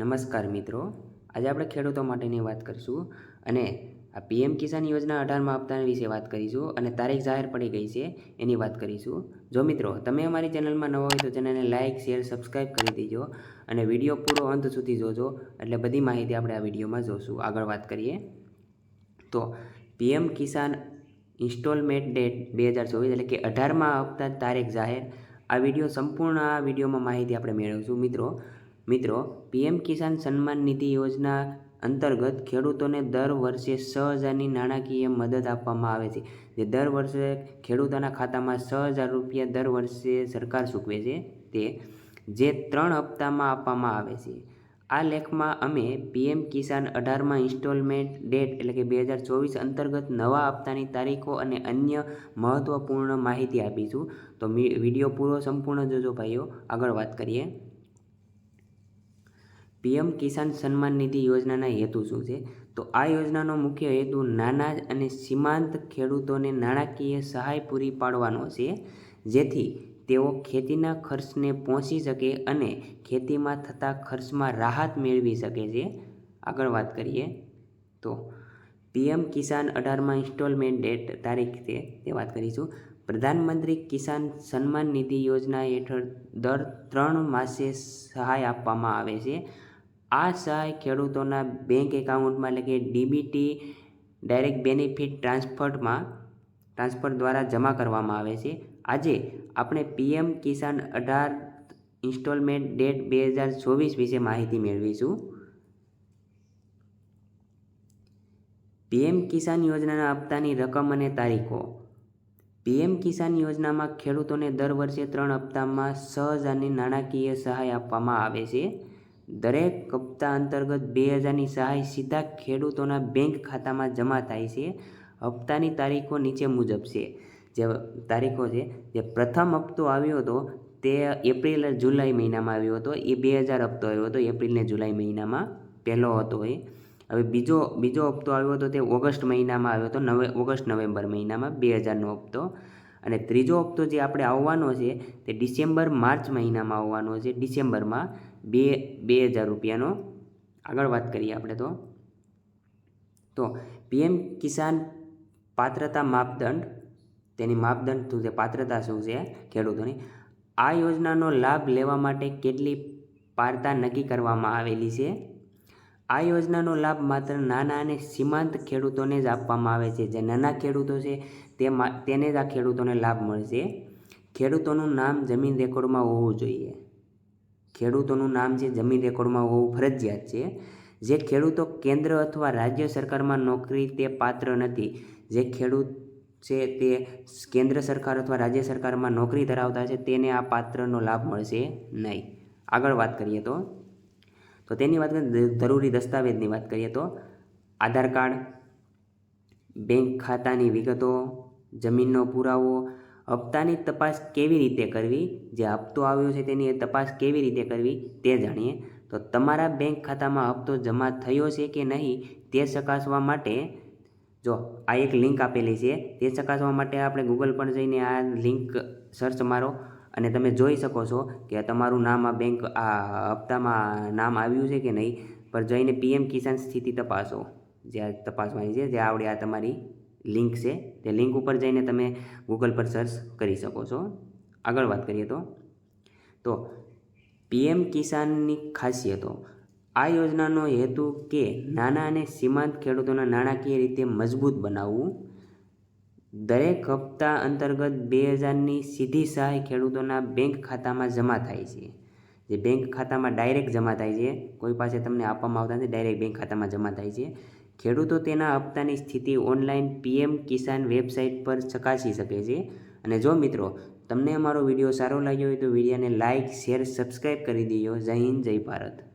નમસ્કાર મિત્રો. આજે આપણે ખેડૂતો માટેની વાત કરીશું અને આ પીએમ કિસાન યોજના અઢારમાં હપ્તા વિશે વાત કરીશું અને તારીખ જાહેર પડી ગઈ છે એની વાત કરીશું. જો મિત્રો, તમે અમારી ચેનલમાં નવા હોય તો ચેનલને લાઇક શેર સબસ્ક્રાઈબ કરી દેજો અને વીડિયો પૂરો અંત સુધી જોજો એટલે બધી માહિતી આપણે આ વિડીયોમાં જોશું. આગળ વાત કરીએ. તો પીએમ કિસાન ઇન્સ્ટોલમેન્ટ ડેટ બે હજાર ચોવીસ એટલે કે અઢારમાં હપ્તા તારીખ જાહેર આ વીડિયો સંપૂર્ણ આ વિડીયોમાં માહિતી આપણે મેળવીશું. મિત્રો મિત્રો, પીએમ કિસાન સન્માન નિધિ યોજના અંતર્ગત ખેડૂતોને દર વર્ષે છ હજારની નાણાકીય મદદ આપવામાં આવે છે. જે દર વર્ષે ખેડૂતોના ખાતામાં છ હજાર રૂપિયા દર વર્ષે સરકાર ચૂકવે છે તે જે ત્રણ હપ્તામાં આપવામાં આવે છે. આ લેખમાં અમે પીએમ કિસાન અઢારમાં ઇન્સ્ટોલમેન્ટ ડેટ એટલે કે બે હજાર ચોવીસ અંતર્ગત નવા હપ્તાની તારીખો અને અન્ય મહત્ત્વપૂર્ણ માહિતી આપીશું. તો વીડિયો પૂરો સંપૂર્ણ જોજો ભાઈઓ. આગળ વાત કરીએ. પીએમ કિસાન સન્માન નિધિ યોજનાના હેતુ શું છે? તો આ યોજનાનો મુખ્ય હેતુ નાના અને સીમાંત ખેડૂતોને નાણાકીય સહાય પૂરી પાડવાનો છે, જેથી તેઓ ખેતીના ખર્ચને પહોંચી શકે અને ખેતીમાં થતા ખર્ચમાં રાહત મેળવી શકે છે. આગળ વાત કરીએ તો પીએમ કિસાન અઢારમાં ઇન્સ્ટોલમેન્ટ ડેટ તારીખ છે, તે વાત કરીશું. પ્રધાનમંત્રી કિસાન સન્માન નિધિ યોજના હેઠળ દર ત્રણ માસે સહાય આપવામાં આવે છે. આ સહાય ખેડૂતોના બેંક એકાઉન્ટમાં એટલે કે ડીબીટી ડાયરેક્ટ બેનિફિટ ટ્રાન્સફરમાં ટ્રાન્સફર દ્વારા જમા કરવામાં આવે છે. આજે આપણે પીએમ કિસાન અઢાર ઇન્સ્ટોલમેન્ટ ડેટ બે હજાર ચોવીસ વિશે માહિતી મેળવીશું. પીએમ કિસાન યોજનાના હપ્તાની રકમ અને તારીખો. પીએમ કિસાન યોજનામાં ખેડૂતોને દર વર્ષે ત્રણ હપ્તામાં છ હજારની નાણાકીય સહાય આપવામાં આવે છે. દરેક હપ્તા અંતર્ગત બે હજારની સહાય સીધા ખેડૂતોના બેંક ખાતામાં જમા થાય છે. હપ્તાની તારીખો નીચે મુજબ છે. જે તારીખો છે, જે પ્રથમ હપ્તો આવ્યો હતો, તે એપ્રિલ જુલાઈ મહિનામાં આવ્યો હતો. એ બે હજાર હપ્તો આવ્યો હતો, એપ્રિલ ને જુલાઈ મહિનામાં પહેલો હતો એ. હવે બીજો બીજો હપ્તો આવ્યો હતો તે ઓગસ્ટ મહિનામાં આવ્યો હતો, નવે, ઓગસ્ટ નવેમ્બર મહિનામાં બે હજારનો હપ્તો. અને ત્રીજો હપ્તો જે આપણે આવવાનો છે, તે ડિસેમ્બર, માર્ચ મહિનામાં આવવાનો છે. ડિસેમ્બરમાં બે બે હજાર રૂપિયાનો. આગળ વાત કરીએ આપણે તો. તો પીએમ કિસાન પાત્રતા માપદંડ, તેની માપદંડ શું છે? પાત્રતા શું છે ખેડૂતોની? આ યોજનાનો લાભ લેવા માટે કેટલી પારતા નક્કી કરવામાં આવેલી છે? આ યોજનાનો લાભ માત્ર નાના અને સીમાંત ખેડૂતોને જ આપવામાં આવે છે. જે નાના ખેડૂતો છે, તે તેને જ આ ખેડૂતોને લાભ મળશે. ખેડૂતોનું નામ જમીન રેકોર્ડમાં હોવું જોઈએ. ખેડૂતોનું નામ છે, જમીન રેકોર્ડમાં હોવું ફરજિયાત છે. જે ખેડૂતો કેન્દ્ર અથવા રાજ્ય સરકારમાં નોકરી તે પાત્ર નથી. જે ખેડૂત છે તે કેન્દ્ર સરકાર અથવા રાજ્ય સરકારમાં નોકરી ધરાવતા છે, તેને આ પાત્રનો લાભ મળશે નહીં. આગળ વાત કરીએ તો. તો તેની વાત કરીએ જરૂરી દસ્તાવેજની વાત કરીએ તો. આધાર કાર્ડ, બેંક ખાતાની વિગતો, જમીનનો પુરાવો હપ્તાની તપાસ કેવી રીતે કરવી, જે હપ્તો આવ્યો છે તેની તપાસ કેવી રીતે કરવી તે જાણીએ. તો તમારા બેંક ખાતામાં હપ્તો જમા થયો છે કે નહીં તે ચકાસવા માટે જો આ એક લિંક આપેલી છે, તે ચકાસવા માટે આપણે ગૂગલ પર જઈને આ લિંક સર્ચ મારો અને તમે જોઈ શકો છો કે તમારું નામ આ બેંક આ હપ્તામાં નામ આવ્યું છે કે નહીં, પર જઈને પીએમ કિસાન સ્થિતિ તપાસો. જે આ તપાસવાની છે, જે આવડે આ તમારી લિંક છે. તે લિંક ઉપર જઈને તમે ગૂગલ પર સર્ચ કરી શકો છો. આગળ વાત કરીએ તો. તો પીએમ કિસાનની ખાસિયતો. આ યોજનાનો હેતુ કે નાના અને સીમાંત ખેડૂતોના નાણાકીય રીતે મજબૂત બનાવવું. દરેક હપ્તા અંતર્ગત બે હજારની સીધી સહાય ખેડૂતોના બેંક ખાતામાં જમા થાય છે. જે બેંક ખાતામાં ડાયરેક્ટ જમા થાય છે, કોઈ પાસે તમને આપવામાં આવતા નથી, ડાયરેક્ટ બેંક ખાતામાં જમા થાય છે. ખેડૂતો તેના હપ્તાની સ્થિતિ ઓનલાઈન પીએમ કિસાન વેબસાઇટ પર ચકાસી શકે છે. અને જો મિત્રો, તમને અમારો વીડિયો સારો લાગ્યો હોય તો વિડીયોને લાઇક શેર સબસ્ક્રાઈબ કરી દેજો. જય હિન્દ, જય ભારત.